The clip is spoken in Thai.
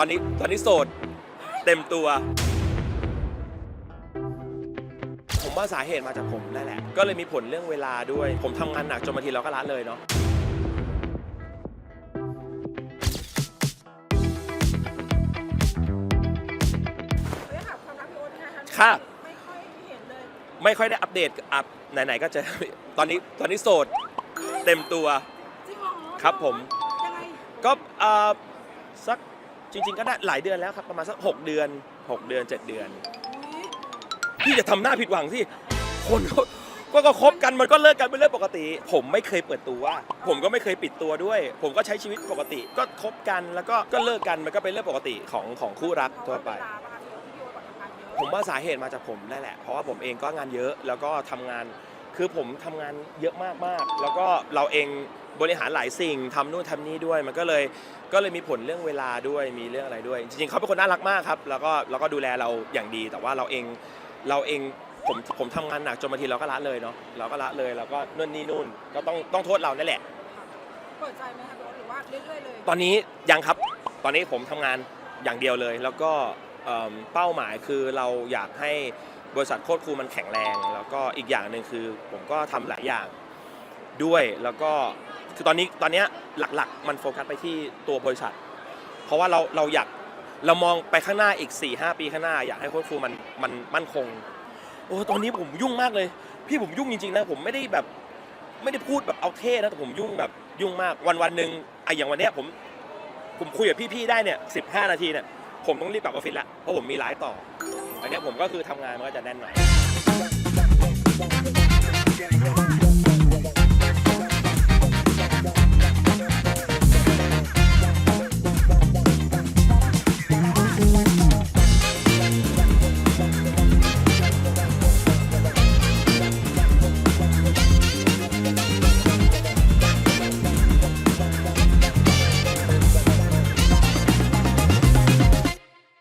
ตอนนี้ตอนนี้โสด เต็มตัว ผมว่าสาเหตุมาจากผมนั่นแหละ ก็เลยมีผลเรื่องเวลาด้วย ผมทำงานหนักจนบางทีเราก็ละเลยเนาะ เรื่องความรักพี่โอ๊ตนะคะค่ะไม่ค่อยเห็นเลยไม่ค่อยได้อัปเดตอัพไหนๆก็เจอ ตอนนี้ตอนนี้โสด เต็มตัว จริงเหรอครับผม ยังไงก็เอ่อสัก จริง ๆ ก็ได้หลายเดือนแล้วครับ ประมาณสัก6เดือน6เดือน7เดือน พี่จะทำหน้าผิดหวังสิคนเขาก็ก็คบกันมันก็เลิกกันเป็นเรื่องปกติ ผมไม่เคยเปิดตัว ผมก็ไม่เคยปิดตัวด้วย ผมก็ใช้ชีวิตปกติ ก็คบกันแล้วก็ก็เลิกกันมันก็เป็นเรื่องปกติของของคู่รักทั่วไป ผมว่าสาเหตุมาจากผมนั่นแหละ เพราะว่าผมเองก็งานเยอะแล้วก็ทำงาน คือผมทำงานเยอะมากๆ แล้วก็เราเอง บริหารหลายสิ่งทำนู่นทำนี่ด้วย มันก็เลยก็เลยมีผลเรื่องเวลาด้วยมีเรื่องอะไรด้วย จริงๆเขาเป็นคนน่ารักมากครับ แล้วก็แล้วก็ดูแลเราอย่างดี แต่ว่าเราเองเราเองผมผมทำงานหนักจนบางทีเราก็ละเลยเนาะเราก็ละเลยเราก็นู่นนี่นู่นก็ต้องต้องโทษเรานั่นแหละ เปิดใจไหมคะพี่โอ๊ตหรือว่าเรื่อยๆเลยตอนนี้ยังครับ ตอนนี้ผมทำงานอย่างเดียวเลย แล้วก็เอิ่มเป้าหมายคือเราอยากให้บริษัทโคตรครูมันแข็งแรง แล้วก็อีกอย่างหนึ่งคือผมก็ทำหลายอย่าง ด้วยแล้วก็คือตอนนี้ตอนเนี้ยหลักๆ มันโฟกัสไปที่ตัวบริษัท เพราะว่าเราเราอยากเรามองไปข้างหน้าอีก 4-5 ปีข้างหน้า อยากให้โคตรครูมันมันมั่นคงโอ้ตอนนี้ผมยุ่งมากเลย พี่ผมยุ่งจริงๆนะผมไม่ได้แบบไม่ได้พูดแบบเอาเท่นะแต่ผมยุ่งแบบยุ่งมากวันวันหนึ่งไออย่างวันเนี้ยผมผมคุยกับพี่ๆได้เนี่ย15นาทีเนี่ยผมต้องรีบกลับออฟฟิศละเพราะผมมีไลฟ์ต่ออันเนี้ยผมก็คือทำงานมันก็จะแน่นหน่อย